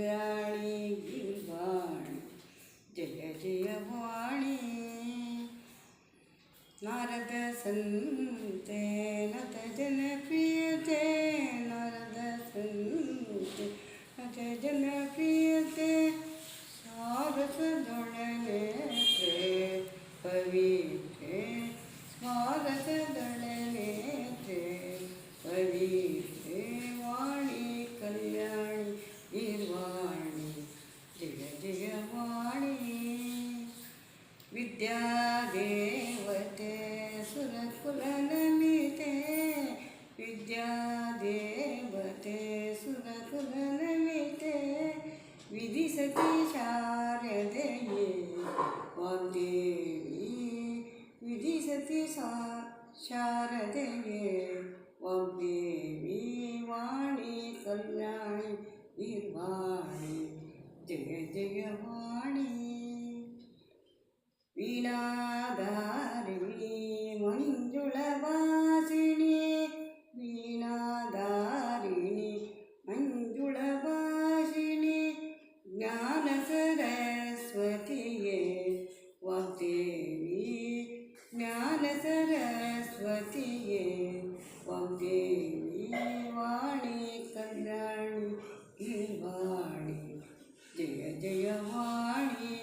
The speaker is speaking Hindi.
കല്യാണി വാണി ജയ ജയ വാണി നാരദ സന്തേന ജനപ്രിയത്തെ നാരദ സന്തേന ജനപ്രിയത്തെ സാരസദുണനെ പവിത്രേ സ്മാരസദുണനെ പവിത്ര विद्या देवते सुरकुलनमिते। विद्या देवते सुरकुलनमिते। विधिसति शारदये वाग्देवी विधिसति सा शारदये देवी वाणी कल्याणी निर्वाणी। जय जय वाणी। सरस्वती सरस्वतिये वाग्देवी ज्ञानसरस्वतिये वाग्देवी वाणी कल्याणी वाणी जय जय वाणी